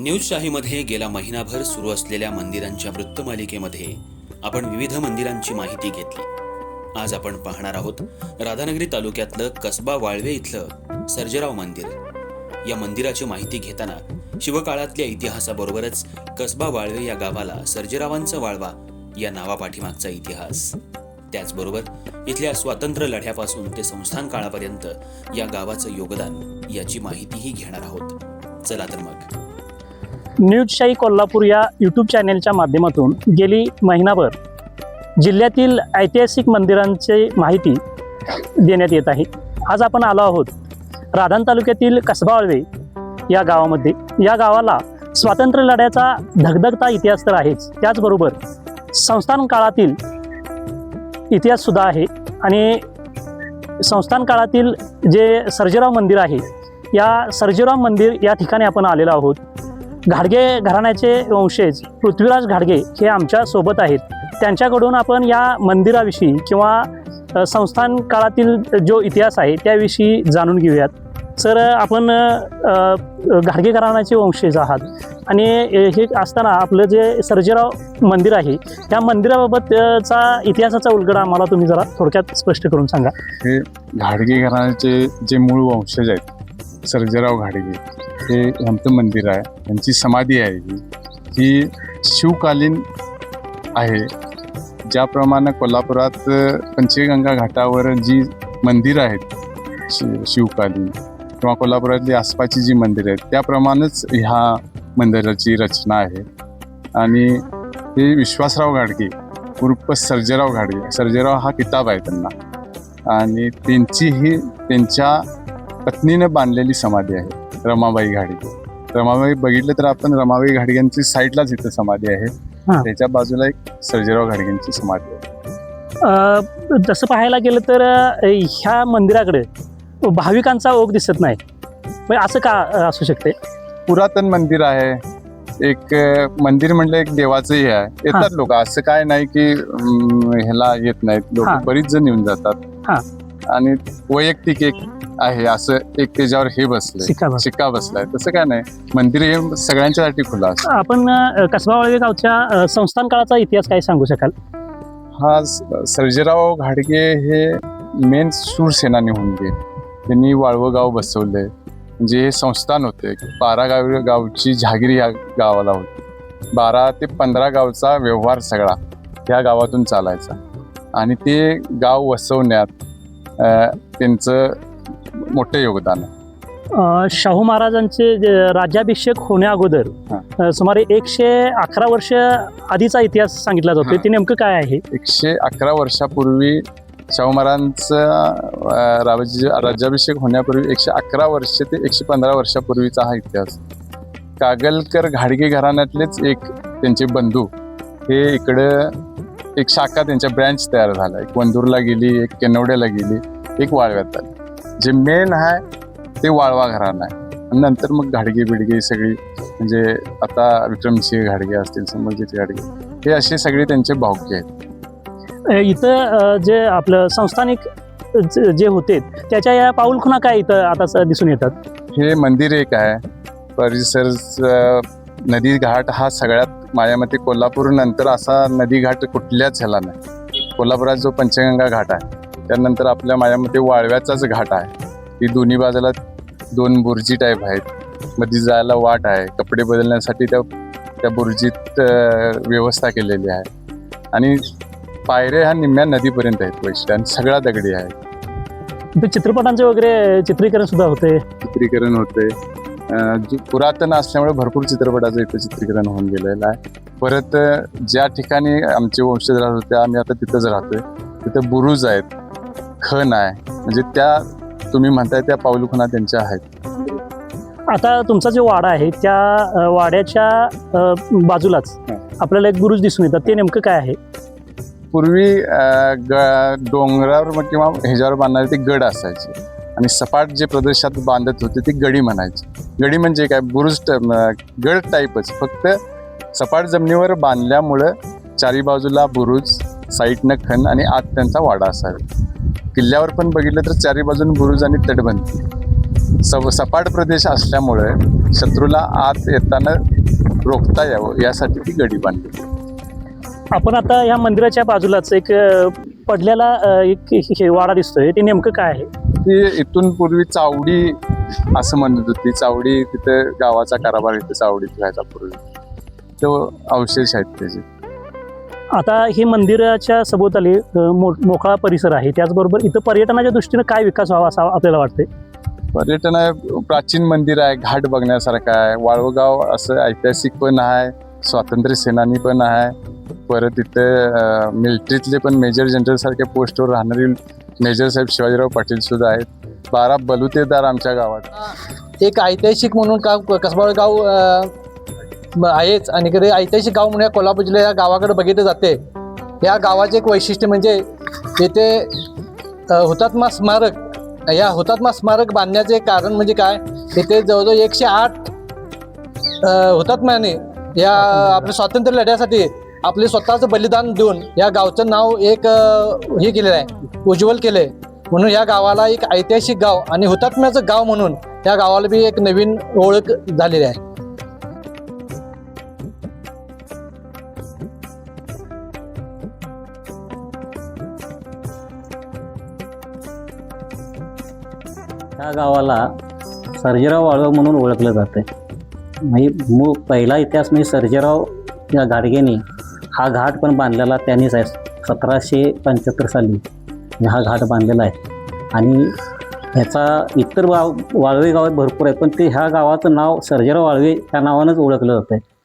न्यूजशाहीमध्ये गेला महिनाभर सुरू असलेल्या मंदिरांच्या वृत्तमालिकेमध्ये आपण विविध मंदिरांची माहिती घेतली. आज आपण पाहणार आहोत राधानगरी तालुक्यातलं कसबा वाळवे इथलं सर्जेराव मंदिर. या मंदिराची माहिती घेताना शिवकाळातल्या इतिहासाबरोबरच कसबा वाळवे या गावाला सर्जेरावांचा वाळवा या नावापाठीमागचा इतिहास. त्याचबरोबर इथल्या स्वातंत्र्य लढ्यापासून ते संस्थान काळापर्यंत या गावाचं योगदान याची माहितीही घेणार आहोत. चला तर मग. न्यूजशाही कोल्हापूर या यूट्यूब चॅनेलच्या माध्यमातून गेली महिनाभर जिल्ह्यातील ऐतिहासिक मंदिरांची माहिती देण्यात येत आहे. आज आपण आलो आहोत राधान तालुक्यातील कसबावळवे या गावामध्ये. या गावाला स्वातंत्र्य लढ्याचा धगधगता इतिहास तर आहेच. त्याचबरोबर संस्थान काळातील इतिहाससुद्धा आहे आणि संस्थान काळातील जे सर्जेराव मंदिर आहे या सर्जेराव मंदिर या ठिकाणी आपण आलेलो आहोत. घाडगे घराण्याचे वंशज पृथ्वीराज घाडगे हे आमच्यासोबत आहेत. त्यांच्याकडून आपण या मंदिराविषयी किंवा संस्थान काळातील जो इतिहास आहे त्याविषयी जाणून घेऊयात. सर आपण घाडगे घराण्याचे वंशज आहात आणि हे असताना आपलं जे सर्जेराव मंदिर आहे त्या मंदिराबाबतचा इतिहासाचा उलगडा आम्हाला तुम्ही जरा थोडक्यात स्पष्ट करून सांगा. हे घाडगे घराण्याचे जे मूळ वंशज आहेत सर्जेराव घाडगे हे यांचं मंदिर आहे. यांची समाधी आहे ही. ही शिवकालीन आहे. ज्याप्रमाणे कोल्हापुरात पंचगंगा घाटावर जी मंदिरं आहेत शि शिवकालीन किंवा कोल्हापुरातली आसपासची जी मंदिरं आहेत त्याप्रमाणेच ह्या मंदिराची रचना आहे. आणि हे विश्वासराव घाडगे उर्फ सर्जेराव घाडगे सर्जेराव हा किताब आहे त्यांना. आणि त्यांची ही त्यांच्या पत्नीने बांधलेली समाधी आहे रमाबाई घाडगे रमाबाई बघितलं तर आपण रमाबाई घाडग्यांची साईडलाच इथं समाधी आहे. हा. त्याच्या बाजूला एक सर्जेराव घाडग्यांची समाधी आहे. तसं पाहायला गेलं तर ह्या मंदिराकडे भाविकांचा ओघ दिसत नाही. म्हणजे असं का असू शकते? पुरातन मंदिर आहे. एक मंदिर म्हणलं एक देवाचं हे आहे. येतात लोक. असं काय नाही की ह्याला येत नाहीत. लोक. बरीच जण येऊन. जातात. आणि वैयक्तिक एक आहे असं एक त्याच्यावर हे बसलंय. शिक्का बस. शिक्का बसलाय. तसं काय नाही. मंदिर हे सगळ्यांच्यासाठी खुलं असतं. आपण अ, कसबा वाळवे गावच्या अ, संस्थान काळाचा इतिहास काय सांगू शकाल? हा स- सर्जेराव घाडगे हे मेन शूरसेनानी होऊन गेले. त्यांनी वाळवं गाव बसवलंय. म्हणजे हे संस्थान होते. बारा गाव गावची जहागिरी या गावाला होती. बारा ते पंधरा गावचा व्यवहार सगळा ह्या गावातून चालायचा. आणि ते गाव वसवण्यात अं, त्यांचं मोठं योगदान आहे. अ, शाहू महाराजांचे जे राज्याभिषेक होण्या अगोदर. अ, सुमारे एकशे अकरा वर्ष आधीचा इतिहास सांगितला जातो. हा. ते नेमकं काय आहे? एकशे अकरा वर्षापूर्वी शाहू महाराजांचा अं, राज्य राज्याभिषेक होण्यापूर्वी एकशे अकरा वर्ष ते एकशे पंधरा वर्षापूर्वीचा हा इतिहास. कागलकर घाडगे घराण्यातलेच एक त्यांचे बंधू हे इकडं एक शाखा त्यांच्या ब्रँच तयार झाला. एक वंदूरला गेली एक केनवड्याला गेली एक वाळव्यात आली. जे मेन आहे ते वाळवा घराणं आहे. आणि नंतर मग घाडगे बिडगे सगळी म्हणजे आता विक्रमसिंह घाडगे असतील संभाजीत घाडगे हे असे सगळे त्यांचे भावके आहेत. इथं जे आपलं संस्थानिक ज- होते त्याच्या या पाऊलखुणा काय इथं आता दिसून येतात? हे मंदिर एक आहे. परिसर नदी घाट हा सगळ्यात माझ्या मते कोल्हापूर नंतर असा नदी घाट कुठल्याच ह्याला नाही. कोल्हापुरात जो पंचगंगा घाट आहे त्यानंतर आपल्या माझ्या मते वाळव्याचाच घाट आहे. ही दोन्ही बाजूला दोन बुर्जी टाईप आहेत. मध्ये जायला वाट आहे. कपडे बदलण्यासाठी त्या त्या बुर्जीत व्यवस्था केलेली आहे. आणि पायऱ्या ह्या निम्म्या नदीपर्यंत आहेत वैशिष्ट्य आणि सगळ्या दगडी आहे. इथं चित्रपटांचे वगैरे चित्रीकरण सुद्धा होते. चित्रीकरण होते. पुरातन असल्यामुळे भरपूर चित्रपटाचं इथं चित्रीकरण होऊन गेलेलं आहे. परत अ, ज्या ठिकाणी आमचे वंशज राहत होते आम्ही आता तिथंच राहतोय. तिथं बुरुज आहेत. खण आहे. म्हणजे त्या तुम्ही म्हणताय त्या पाऊलखुणा त्यांच्या आहेत. आता तुमचा जो वाडा आहे त्या अ, वाड्याच्या अ, बाजूलाच. आपल्याला एक बुरुज दिसून येतात. ते नेमकं काय आहे? पूर्वी अ, ग डोंगरावर मग किंवा ह्याच्यावर बांधणारे ते गड असायचे. आणि सपाट जे प्रदेशात बांधत होते ते गडी म्हणायचे. गडी म्हणजे काय? बुरुज ट- म, गड टाईपच. फक्त सपाट जमिनीवर बांधल्यामुळं चारी बाजूला बुरुज साईडनं खण आणि आत त्यांचा वाडा असावा किल्ल्यावर पण बघितलं तर चारी बाजून बुरुज आणि तटबंदी. सव सपाट प्रदेश असल्यामुळे शत्रूला आत येताना रोखता यावं यासाठी ती गडी बांधली. आपण आता ह्या मंदिराच्या बाजूलाच एक अ, एक हे वाडा दिसतोय. ते नेमकं काय आहे? ती इथून पूर्वी चावडी असं म्हणत होती. चावडी तिथे गावाचा कारभार इथे चावडीत व्हायचा पूर्वी. तो अवशेष आहेत त्याचे. आता हे मंदिराच्या सभोवताली मो मोकळा परिसर आहे. त्याचबरोबर इथं पर्यटनाच्या दृष्टीनं काय विकास व्हावा असा आपल्याला वाटतंय? पर्यटन आहे प्राचीन मंदिर आहे घाट बघण्यासारखं आहे. वाळवगाव असं ऐतिहासिक पण आहे स्वातंत्र्य सेनानी पण आहे. परत इथे मिलिटरीतले पण मेजर जनरल सारख्या पोस्टवर राहणारे मेजर साहेब शिवाजीराव पाटील सुद्धा आहेत. बारा बलुतेदार आमच्या गावात. एक ऐतिहासिक म्हणून का कसबा गाव आहेच. आणि कधी ऐतिहासिक गाव म्हणून या कोल्हापूर जिल्ह्या या गावाकडे बघितलं जाते. या गावाचे एक वैशिष्ट्य म्हणजे येथे हुतात्मा स्मारक या हुतात्मा स्मारक बांधण्याचे कारण म्हणजे काय? येथे जवळजवळ एकशे आठ हुतात्म्याने या आपल्या स्वातंत्र्य लढ्यासाठी आपले स्वतःचं बलिदान देऊन या गावचं नाव एक हे केलेलं आहे. उज्ज्वल केलं आहे म्हणून या गावाला एक ऐतिहासिक गाव आणि हुतात्म्याचं गाव म्हणून या गावाला बी एक नवीन ओळख झालेली आहे. ह्या गावाला सर्जेराव वाळव म्हणून ओळखलं जातं म्हणजे मू पहिला इतिहास म्हणजे सर्जेराव या गाडगेने हा घाट पण बांधलेला त्यांनीच आहे. सतराशे पंच्याहत्तर साली हा घाट बांधलेला आहे. आणि ह्याचा इतर गाव वाळवे गाव भरपूर आहे. पण ते ह्या गावाचं नाव सर्जेराव वाळवे या नावानंच ओळखलं जातं आहे